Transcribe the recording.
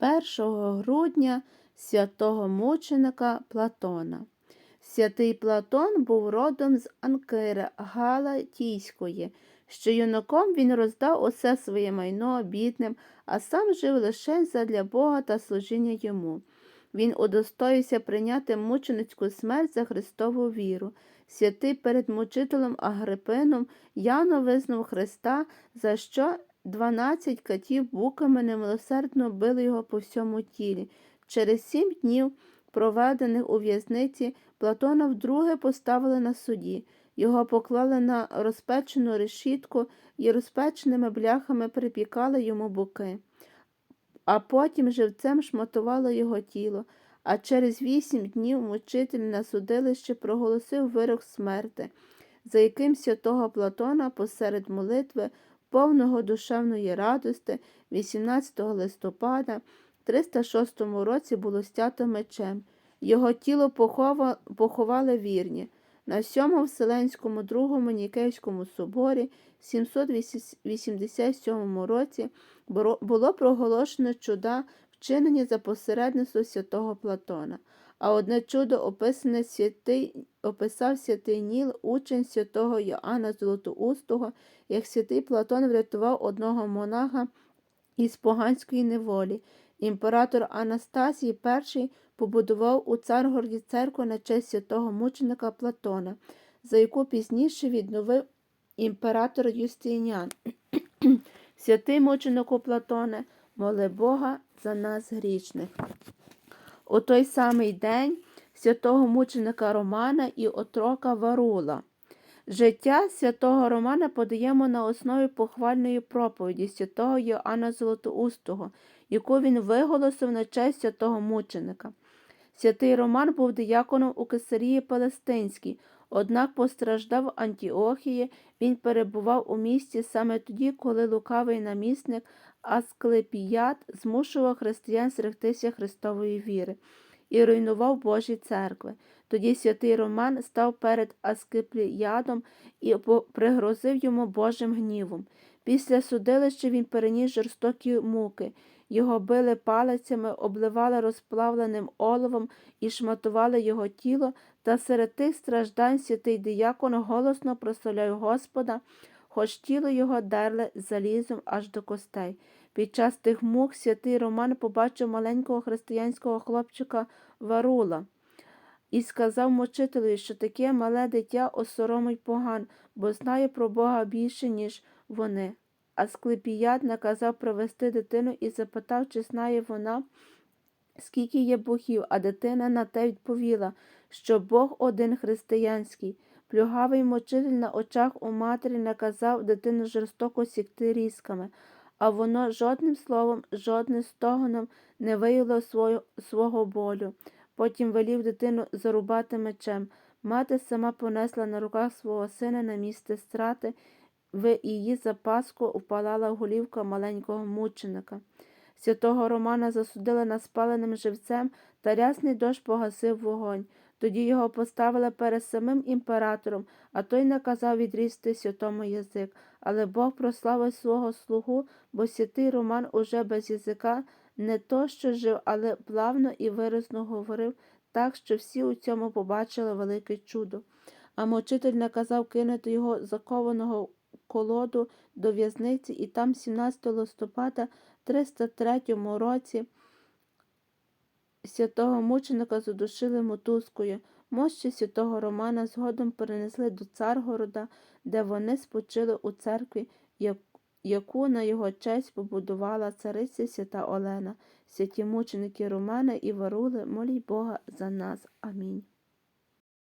1 грудня святого мученика Платона. Святий Платон був родом з Анкири Галатійської. Ще юнаком він роздав усе своє майно бідним, а сам жив лише задля Бога та служіння йому. Він удостоївся прийняти мученицьку смерть за Христову віру. Святий перед мучителем Агрипином Яно визнав Христа, за що дванадцять катів буками немилосердно били його по всьому тілі. Через сім днів, проведених у в'язниці, Платона вдруге поставили на суді. Його поклали на розпечену решітку і розпеченими бляхами припікали йому боки, а потім живцем шматувало його тіло. А через вісім днів мучитель на судилище проголосив вирок смерти, за яким святого Платона посеред молитви, повного душевної радости, 18 листопада 306 році було стято мечем. Його тіло похова... поховали вірні. На сьому Вселенському другому Нікейському соборі в 787 році було проголошено чуда, вчинені за посередництво святого Платона. А одне чудо описане святий, описав святий Ніл, учень святого Йоанна Золотоустого, як святий Платон врятував одного монаха із поганської неволі. Імператор Анастасій І побудував у Царгороді церкву на честь святого мученика Платона, за яку пізніше відновив імператор Юстиніан. Святий мученику Платоне, моли Бога за нас грішних. У той самий день святого мученика Романа і отрока Варула. Життя святого Романа подаємо на основі похвальної проповіді святого Йоанна Золотоустого, яку він виголосив на честь святого мученика. Святий Роман був дияконом у Кесарії Палестинській, однак постраждав Антіохії, він перебував у місті саме тоді, коли лукавий намісник Асклепіят змушував християн зректися Христової віри і руйнував Божі церкви. Тоді святий Роман став перед Аскепліядом і пригрозив йому Божим гнівом. Після судилища він переніс жорстокі муки. Його били палицями, обливали розплавленим оловом і шматували його тіло, та серед тих страждань святий диякон голосно прославляв Господа, хоч тіло його дерли залізом аж до костей. Під час тих мук святий Роман побачив маленького християнського хлопчика Варула і сказав мучителеві, що таке мале дитя осоромить поган, бо знає про Бога більше, ніж вони. А Склепіяд наказав провести дитину і запитав, чи знає вона, скільки є богів, а дитина на те відповіла, що Бог один християнський. Плюгавий мочитель на очах у матері наказав дитину жорстоко сікти різками, а воно жодним словом, жодним стогоном не виявило свого, свого болю. Потім велів дитину зарубати мечем. Мати сама понесла на руках свого сина на місце страти, в її запаску впалала голівка маленького мученика. Святого Романа засудили на спаленим живцем, та рясний дощ погасив вогонь. Тоді його поставили перед самим імператором, а той наказав відрізати святому язик. Але Бог прославив свого слугу, бо святий Роман уже без язика не то що жив, але плавно і виразно говорив, так що всі у цьому побачили велике чудо. А мочитель наказав кинути його закованого колоду до в'язниці, і там 17 листопада 303 році святого мученика задушили мотузкою. Мощі святого Романа згодом перенесли до Царгорода, де вони спочили у церкві, яку на його честь побудувала цариця свята Олена, святі мученики Романа і Варули, моліть Бога за нас. Амінь.